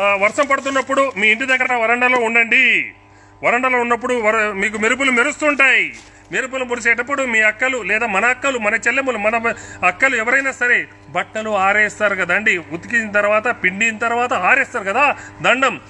వర్షం పడుతున్నప్పుడు మీ ఇంటి దగ్గర వరండాలో ఉండండి. వరండాలో ఉన్నప్పుడు వర- మీకు మెరుపులు మెరుస్తుంటాయి. మెరుపులు మురిసేటప్పుడు మీ అక్కలు లేదా మన అక్కలు మన చెల్లెములు మన అక్కలు ఎవరైనా సరే బట్టలు ఆరేస్తారు కదండి. ఉతికిన తర్వాత పిండిన తర్వాత ఆరేస్తారు కదా దండం.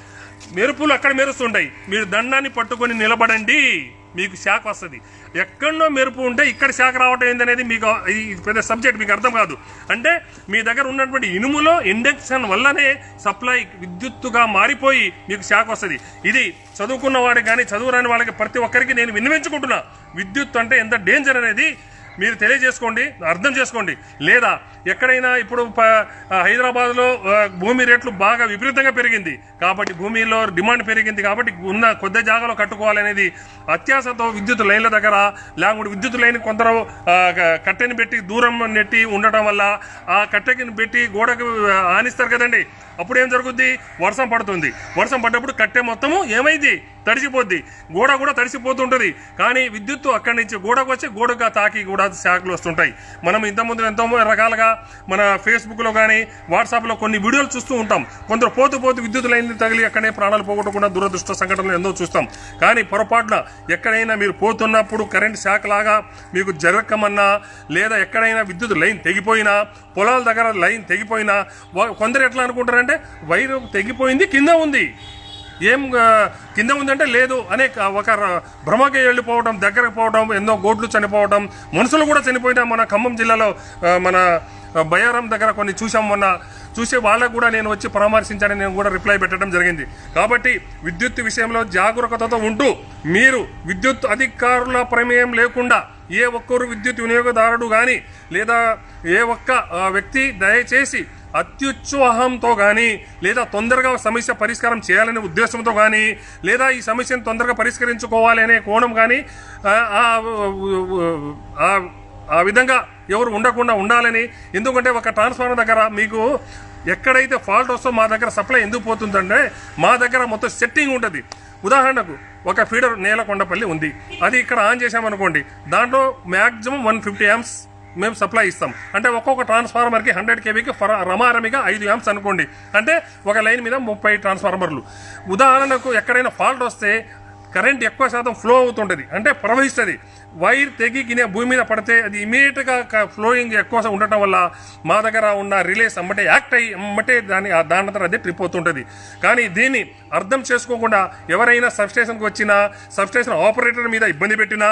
మెరుపులు అక్కడ మెరుస్తుంటాయి. మీరు దండాన్ని పట్టుకొని నిలబడండి. మీకు శాఖ వస్తుంది. ఎక్కడో మెరుపు ఉంటే ఇక్కడ శాఖ రావటం ఏందనేది మీకు ఇది పెద్ద సబ్జెక్ట్ మీకు అర్థం కాదు. అంటే మీ దగ్గర ఉన్నటువంటి ఇనుములో ఇండక్షన్ వల్లనే సప్లై విద్యుత్తుగా మారిపోయి మీకు శాఖ వస్తుంది. ఇది చదువుకున్న వాడికి కానీ చదువురాని వాళ్ళకి ప్రతి ఒక్కరికి నేను విన్నవించుకుంటున్నా. విద్యుత్ అంటే ఎంత డేంజర్ అనేది మీరు తెలియజేసుకోండి అర్థం చేసుకోండి. లేదా ఎక్కడైనా ఇప్పుడు ప- హైదరాబాద్లో భూమి రేట్లు బాగా విపరీతంగా పెరిగింది. కాబట్టి భూమిలో డిమాండ్ పెరిగింది కాబట్టి ఉన్న కొద్ది జాగాలో కట్టుకోవాలనేది అత్యాశతో విద్యుత్ లైన్ల దగ్గర లేకుంటే విద్యుత్ లైన్ కొందరు కట్టెని పెట్టి దూరం నెట్టి ఉండటం వల్ల ఆ కట్టెని పెట్టి గోడకు ఆనిస్తారు కదండి. అప్పుడు ఏం జరుగుద్ది? వర్షం పడుతుంది. వర్షం పడ్డప్పుడు కట్టె మొత్తము ఏమైంది తడిసిపోద్ది. గోడ కూడా తడిసిపోతుంటుంది. కానీ విద్యుత్తు అక్కడి నుంచి గోడకు వచ్చి గోడగా తాకి కూడా శాఖలు వస్తుంటాయి. మనం ఇంతకుముందు ఎంతో రకాలుగా మన ఫేస్బుక్లో కానీ వాట్సాప్లో కొన్ని వీడియోలు చూస్తూ ఉంటాం. కొందరు పోతూ పోతూ విద్యుత్ లైన్ తగిలి అక్కడే ప్రాణాలు పోగొట్టకుండా దురదృష్ట సంఘటనలు ఎన్నో చూస్తాం. కానీ పొరపాటున ఎక్కడైనా మీరు పోతున్నప్పుడు కరెంట్ షాక్ లాగా మీకు జరగకమన్నా లేదా ఎక్కడైనా విద్యుత్ లైన్ తెగిపోయినా పొలాల దగ్గర లైన్ తెగిపోయినా కొందరు ఎట్లా అనుకుంటారంటే వైరు తెగిపోయింది కింద ఉంది. ఏం కింద ఉందంటే లేదు అనే ఒక భ్రమకి వెళ్ళిపోవడం దగ్గరకు పోవడం ఎన్నో గోడ్లు చనిపోవడం మనుషులు కూడా చనిపోయిన మన ఖమ్మం జిల్లాలో మన బయారం దగ్గర కొన్ని చూసాం మొన్న. చూసే వాళ్ళకు కూడా నేను వచ్చి పరామర్శించానని నేను కూడా రిప్లై పెట్టడం జరిగింది. కాబట్టి విద్యుత్ విషయంలో జాగరూకతతో ఉంటూ మీరు విద్యుత్ అధికారుల ప్రమేయం లేకుండా ఏ ఒక్కరు విద్యుత్ వినియోగదారుడు కానీ లేదా ఏ ఒక్క వ్యక్తి దయచేసి అత్యుత్సాహంతో కానీ లేదా తొందరగా సమస్య పరిష్కారం చేయాలనే ఉద్దేశంతో కానీ లేదా ఈ సమస్యను తొందరగా పరిష్కరించుకోవాలి అనే కోణం కానీ ఆ, విధంగా ఎవరు ఉండకుండా ఉండాలని ఎందుకంటే ఒక ట్రాన్స్ఫార్మర్ దగ్గర మీకు ఎక్కడైతే ఫాల్ట్ వస్తో మా దగ్గర సప్లై ఎందుకు పోతుందంటే మా దగ్గర మొత్తం సెట్టింగ్ ఉంటుంది. ఉదాహరణకు ఒక ఫీడర్ నేలకొండపల్లి ఉంది. అది ఇక్కడ ఆన్ చేసామనుకోండి దాంట్లో మ్యాక్సిమం వన్ ఫిఫ్టీ యామ్స్ మేము సప్లై ఇస్తాం. అంటే ఒక్కొక్క ట్రాన్స్ఫార్మర్కి హండ్రెడ్ కేవీకి ఫర రమారమిగా ఐదు యామ్స్ అనుకోండి. అంటే ఒక లైన్ మీద ముప్పై ట్రాన్స్ఫార్మర్లు ఉదాహరణకు ఎక్కడైనా ఫాల్ట్ వస్తే కరెంట్ ఎక్కువ శాతం ఫ్లో అవుతుంటుంది. అంటే ప్రవహిస్తుంది. వైర్ తెగి గినే భూమి మీద పడితే అది ఇమీడియట్గా ఫ్లోయింగ్ ఎక్కువ ఉండటం వల్ల మా దగ్గర ఉన్న రిలేస్ అమ్మటే యాక్ట్ అయ్యి అమ్మటే దాని దాని తర్వాత అదే ట్రిప్ అవుతుంటుంది. కానీ దీన్ని అర్థం చేసుకోకుండా ఎవరైనా సబ్స్టేషన్కి వచ్చినా సబ్స్టేషన్ ఆపరేటర్ మీద ఇబ్బంది పెట్టినా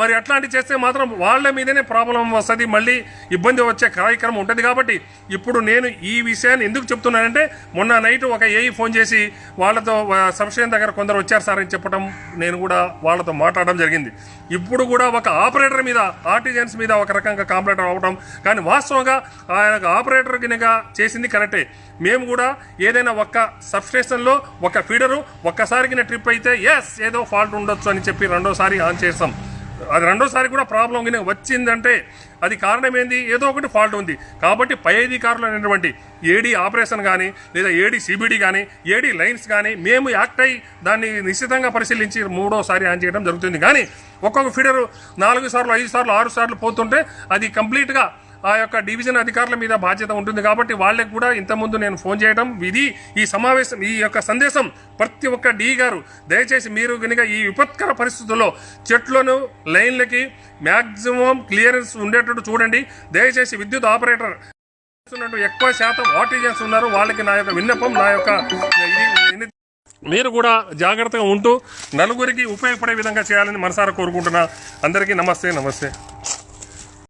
మరి అట్లాంటివి చేస్తే మాత్రం వాళ్ళ మీదనే ప్రాబ్లం వస్తుంది. మళ్ళీ ఇబ్బంది వచ్చే కార్యక్రమం ఉంటుంది కాబట్టి ఇప్పుడు నేను ఈ విషయాన్ని ఎందుకు చెప్తున్నానంటే మొన్న నైట్ ఒక ఏఈ ఫోన్ చేసి వాళ్ళతో సబ్స్టేషన్ దగ్గర కొందరు వచ్చారు సార్ అని చెప్పడం నేను కూడా వాళ్ళతో మాట్లాడడం జరిగింది. ఇప్పుడు కూడా ఒక ఆపరేటర్ మీద ఆర్టిజన్స్ మీద ఒక రకంగా కాంప్లైంట్ అవ్వడం కానీ వాస్తవంగా ఆ ఆపరేటర్ కినక చేసింది కరెక్టే. మేము కూడా ఏదైనా ఒక్క సబ్స్టేషన్లో ఒక ఫీడరు ఒక్కసారి కింద ట్రిప్ అయితే ఎస్ ఏదో ఫాల్ట్ ఉండొచ్చు అని చెప్పి రెండోసారి ఆన్ చేస్తాం అది రెండోసారి కూడా ప్రాబ్లం వచ్చిందంటే అది కారణం ఏంది ఏదో ఒకటి ఫాల్ట్ ఉంది. కాబట్టి పై అధికారులు అనేటువంటి ఏడీ ఆపరేషన్ కానీ లేదా ఏడీ సిబిడి కానీ ఏడీ లైన్స్ కానీ మేము యాక్ట్ అయ్యి దాన్ని నిశ్చితంగా పరిశీలించి మూడోసారి ఆన్ చేయడం జరుగుతుంది. కానీ ఒక్కొక్క ఫీడరు నాలుగు సార్లు ఐదు సార్లు ఆరు సార్లు పోతుంటే అది కంప్లీట్గా ఆ యొక్క డివిజన్ అధికారుల మీద బాధ్యత ఉంటుంది కాబట్టి వాళ్ళకి కూడా ఇంతకుముందు నేను ఫోన్ చేయడం ఇది ఈ సమావేశం ఈ యొక్క సందేశం ప్రతి ఒక్క డి గారు దయచేసి మీరు కనుక ఈ విపత్కర పరిస్థితుల్లో చెట్లను లైన్లకి మ్యాక్సిమం క్లియరెన్స్ ఉండేటట్టు చూడండి. దయచేసి విద్యుత్ ఆపరేటర్ ఎక్కువ శాతం ఆర్టీజన్స్ ఉన్నారు. వాళ్ళకి నా యొక్క విన్నపం నా యొక్క మీరు కూడా జాగ్రత్తగా ఉంటూ నలుగురికి ఉపయోగపడే విధంగా చేయాలని మనసారా కోరుకుంటున్నా. అందరికీ నమస్తే నమస్తే.